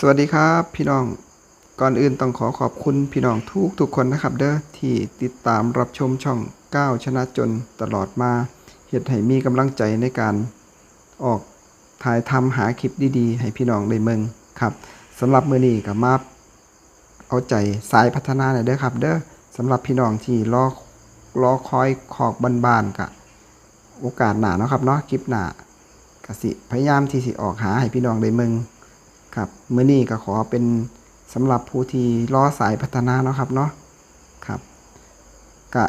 สวัสดีครับพี่น้อง ก่อนอื่นต้องขอขอบคุณพี่น้องทุกทุกคนนะครับ เด้อที่ติดตามรับชมช่องก้าวชนะจนตลอดมาเฮ็ดให้มีกำลังใจในการออกถ่ายทำหาคลิปดีๆ ให้พี่น้องได้เมืองครับสำหรับมือนี้ก็มาเอาใจสายพัฒนาหน่อยเด้อครับ เด้อสำหรับพี่น้องที่รอรอคอยขอกบานๆกะโอกาสหนาเนาะครับเนาะคลิปหนาก็สิพยายามที่สิออกหาให้พี่น้องได้เมือง ครับมื้อนี้ก็ขอเป็นสำหรับผู้ที่รอสายพัฒนาเนาะครับเนาะครับกะ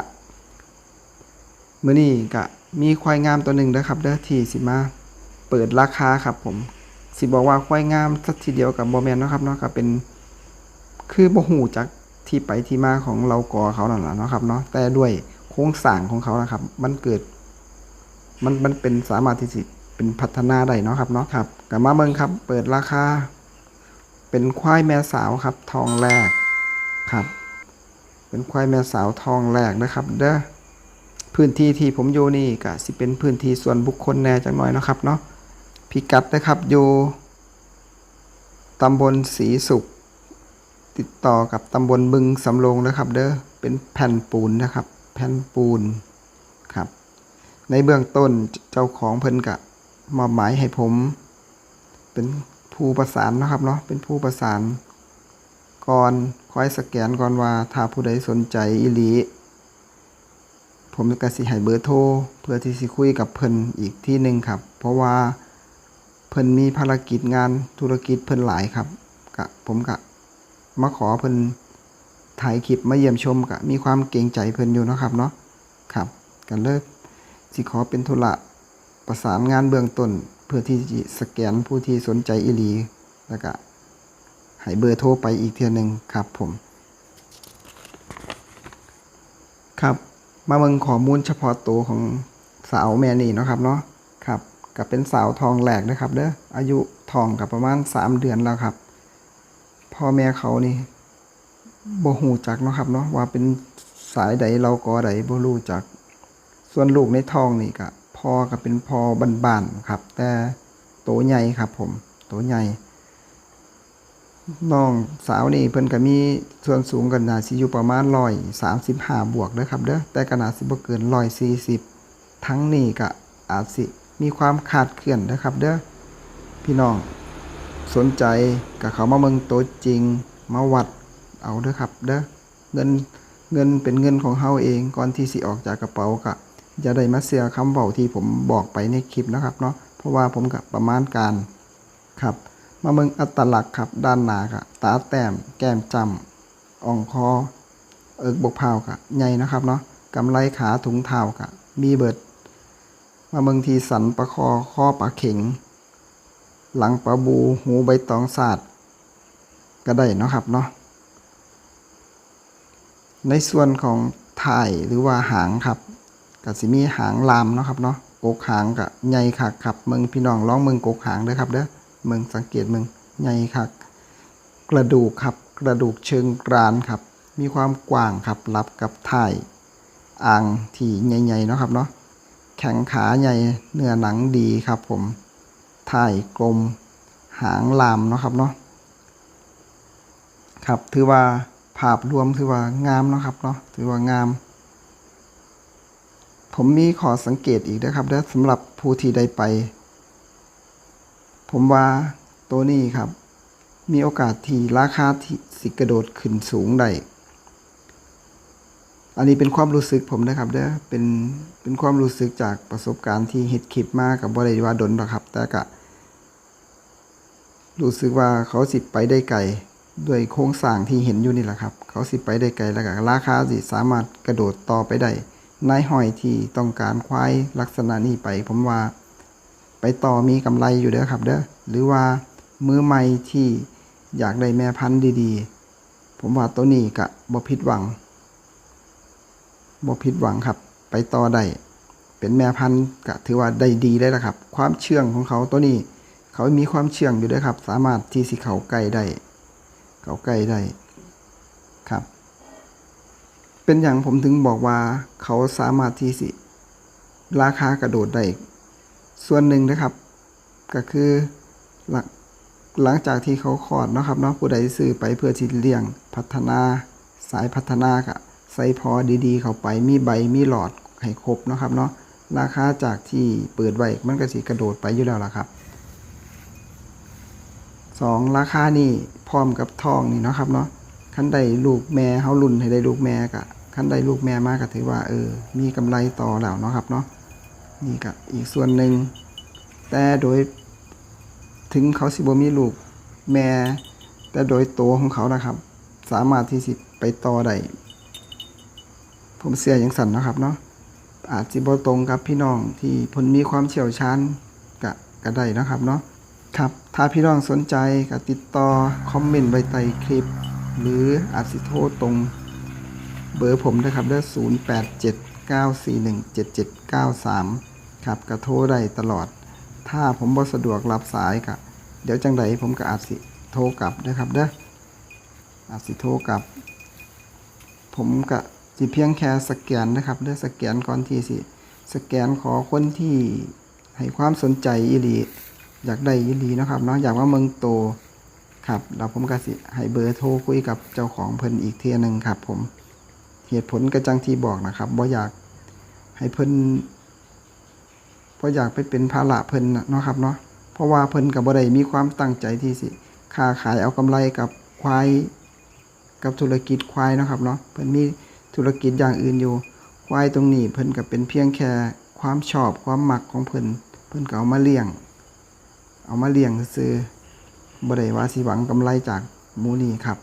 มื้อนี้ก็มีควายงามตัวหนึ่งนะครับเด้อที่สิมาเปิดราคาครับผม สิบอกว่าควายงามสักทีเดียวกับบ่แมนเนาะครับเนาะก็เป็นคือบ่ฮู้จักที่ไปที่มาของเรากอเขานั่นล่ะเนาะครับเนาะแต่ด้วยโครงสร้างของเขานะครับ มันเกิด มันมันเป็นสามารถที่สิเป็นพัฒนาได้เนาะครับเนาะครับกลับมาเบิ่งครับ เปิดราคา เป็นควายแม่สาวครับทองแรกครับ เป็นควายแม่สาวทองแรกนะครับเด้อพื้นที่ที่ผมอยู่นี่ก็สิเป็นพื้นที่ส่วนบุคคลแน่จังหน่อยนะครับเนาะพิกัดนะครับอยู่ตำบลศรีสุข ติดต่อกับตำบลบึงสำโรงนะครับ เด้อเป็นแผ่นปูนนะครับ แผ่นปูนครับ ในเบื้องต้นเจ้าของเพิ่นกะมอบหมายให้ผม เป็น ผู้ประสานนะครับเนาะเป็นผู้ประสานก่อนคอยสแกนก่อนว่าถ้าผู้ใดสนใจอีหลีผมก็สิให้เบอร์โทรเพื่อที่สิคุยกับเพิ่นอีกที่หนึ่งครับ เพราะว่าเพิ่นมีภารกิจงานธุรกิจเพิ่นหลายครับกะผมกะมาขอเพิ่นถ่ายคลิปมาเยี่ยมชมกะมีความเกรงใจเพิ่นอยู่นะครับเนาะครับกันเลิกสิขอเป็นธุระประสานงานเบื้องต้น พื่อที่จะสแกนผู้ที่สนใจอีหลี แล้วก็ให้เบอร์โทรไปอีกเทียหนึ่งครับผม ครับมาเมืองข้อมูลเฉพาะตัวของสาวแม่นี่เนาะครับเนาะครับกับเป็นสาวทองแหลกนะครับเด้ออายุทองกับประมาณสามเดือนแล้วครับ พ่อแม่เขานี่บ่หูจักเนาะครับเนาะว่าเป็นสายใดเราก็ใดบ่รู้จัก ส่วนลูกในทองนี่ก็ พอก็เป็นพอบานๆครับ แต่โตใหญ่ครับผมโตใหญ่น้องสาวนี่เพิ่นก็มีส่วนสูงกันนาสิอยู่ประมาณ135บห้าบวกเด้อครับเด้อแต่ก็น่าสิบเกิน140ทั้งนี้ก็อาจสิมีความขาดเคลื่อนนะครับ เด้อพี่น้องสนใจก็เขามาเมืองตัวจริงมาวัดเอาเด้อครับ เด้อเงินเงินเป็นเงินของเฮาเองก่อนที่สิออกจากกระเป๋าก็ อย่าได้มาเสียคำเบาที่ผมบอกไปในคลิปนะครับเนาะเพราะว่าผมกับประมาณการครับ มาเมืองอัตลักษณ์ครับด้านหน้ากับตาแต้ม แก้มจำอ่องคอ เอิกบกพร้าวกับใหญ่นะครับเนาะกำไลขาถุงเท้ากับมีเบิด มาเมืองทีสันประคอข้อปลาเข็ง หลังปลาบูหูใบตองศาสาดก็ได้นะครับเนาะในส่วนของถ่ายหรือว่าหางครับ ก็สิมีหางลามเนาะครับเนาะกกหางก็ใหญ่คักครับเมืองพี่น้องลองเมืองกกหางเด้อครับเด้อเมืองสังเกตเมืองใหญ่คักกระดูกครับกระดูกเชิงกรานครับ มีความกว้างครับรับกับถ่ายอ่างที่ใหญ่ๆเนาะครับเนาะแข็งขาใหญ่เนื้อหนังดีครับผมถ่ายกลมหางลามเนาะครับเนาะครับถือว่าภาพรวมถือว่างามเนาะครับเนาะถือว่างาม ผมมีขอสังเกตอีกนะครับเด้อสำหรับผู้ที่ได้ไป ผมว่าตัวนี้ครับ มีโอกาสที่ราคาที่สิกระโดดขึ้นสูงได้อันนี้เป็นความรู้สึกผมนะครับเด้อเป็นเป็นความรู้สึกจากประสบการณ์ที่เฮ็ดคลิปมากกับบริวาดนหรอกครับ แต่ก็รู้สึกว่าเขาสิไปได้ไกลด้วยโครงสร้างที่เห็นอยู่นี่แหละครับ เขาสิไปได้ไกลแล้วก็ราคาสิสามารถกระโดดต่อไปได้ นายหอยที่ต้องการควายลักษณะนี้ไป ผมว่า ไปต่อมีกำไรอยู่เด้อครับเด้อหรือว่ามือใหม่ที่อยากได้แม่พันธุ์ดีๆ ผมว่าตัวนี้กะบ่ผิดหวังบ่ผิดหวังครับ ไปต่อได้เป็นแม่พันธุ์กะถือว่าได้ดีได้ล้วครับ ความเชื่องของเขาตัวนี้ เขามีความเชื่องอยู่เด้อครับ สามารถที่สิเขาใกล้ได้เขาใกล้ได้ เป็นอย่างผมถึงบอกว่าเขาสามารถที่สิ ราคากระโดดได้ส่วนหนึ่งนะครับ ก็คือหลักหลังจากที่เขาคลอดนะครับเนาะผู้ใดซื้อไปเพื่อที่เลี้ยงพัฒนาสายพัฒนาก็ใส่พอดีๆ เข้าไปมีใบมีหลอดให้ครบนะครับเนาะราคาจากที่เปิดไว้มันก็สิกระโดดไปอยู่แล้วล่ะครับสองราคานี่พร้อมกับทองนี่นะครับเนาะคันได้ลูกแม่เฮารุ่นให้ได้ลูกแม่ก็ันได้ลูกแม่มาก็ถือว่าเออ มีกำไรต่อแล้วเนาะครับเนาะนี่ก็อีกส่วนหนึ่ง แต่โดยถึงเขาสิบมีลูกแม่ แต่โดยตัวของเขานะครับ สามารถที่สิไปต่อได้ผมเสียอย่างสั่นนะครับเนาะอาจสิบตรงกับพี่น้องที่พนมีความเชี่ยวชาญกะก็ได้นะครับเนาะครับถ้าพี่น้องสนใจก็ติดต่อคอมเมนต์ไว้ใต้คลิป หรืออาจสิโทรตรง เบอร์ผมนะครับเด้อ0879417793ครับก็โทรได้ตลอด ถ้าผมบ่สะดวกรับสายก็เดี๋ยวจังใดผมก็อาจสิโทรกลับนะครับเด้ออาจสิโทรกลับ ผมก็สิเพียงแค่สแกนนะครับเด้อสแกนก่อนที่สิ สแกนขอคนที่ให้ความสนใจอีหลีอยากได้อีหลีนะครับเนาะอยากว่าเมืองโตครับแล้วผมก็สิให้เบอร์โทรคุยกับเจ้าของเพิ่นอีกเทียหนึงครับผม เหตุผลกระจังที่บอกนะครับบ่อยากให้เพิ่นเพราะอยากไปเป็นภาระเพิ่นนะเนาะครับเนาะเพราะว่าเพิ่นกับบ่ได้มีความตั้งใจที่สิค้าขายเอากำไรกับควายกับธุรกิจควายนะครับเนาะเพิ่นมีธุรกิจอย่างอื่นอยู่ ควายตรงนี้เพิ่นก็เป็นเพียงแค่ความชอบความหมักของเพิ่นเพิ่นก็เอามาเลี้ยง เอามาเลี้ยงซื่อบ่ได้ว่าสิหวังกำไรจากหมูนี้ครับ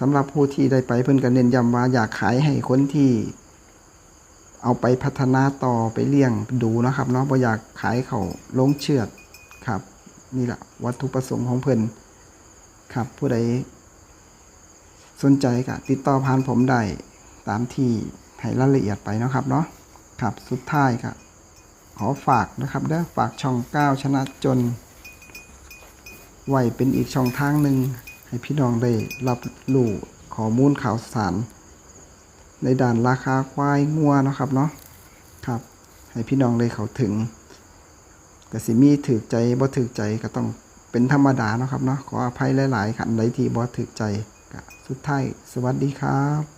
สำหรับผู้ที่ได้ไปเพิ่อนก็เน้นย้ำว่าอยากขายให้คนที่ เอาไปพัฒนาต่อไปเลี้ยงดูนะครับเนาะบ่อยากขายเขาลงเชือดครับ นี่แหละวัตถุประสงค์ของเพิ่อนครับ ผู้ใดสนใจก็ติดต่อผ่านผมได้ตามที่ให้รายละเอียดไปนะครับเนาะครับสุดท้ายก็ขอฝากนะครับเด้อฝากช่องก้าวชนะจน ไว้เป็นอีกช่องทางหนึ่ง ให้พี่น้องได้รับรู้ข้อมูลข่าวสาร ในด่านราคาควายงัวนะครับเนาะครับ ให้พี่น้องได้เข้าถึงก็สิมีถือใจบ่ถือใจก็ต้องเป็นธรรมดาเนาะครับเนาะขออภัยหลาย ๆ ขันใดที่บ่ถือใจสุดท้ายสวัสดีครับ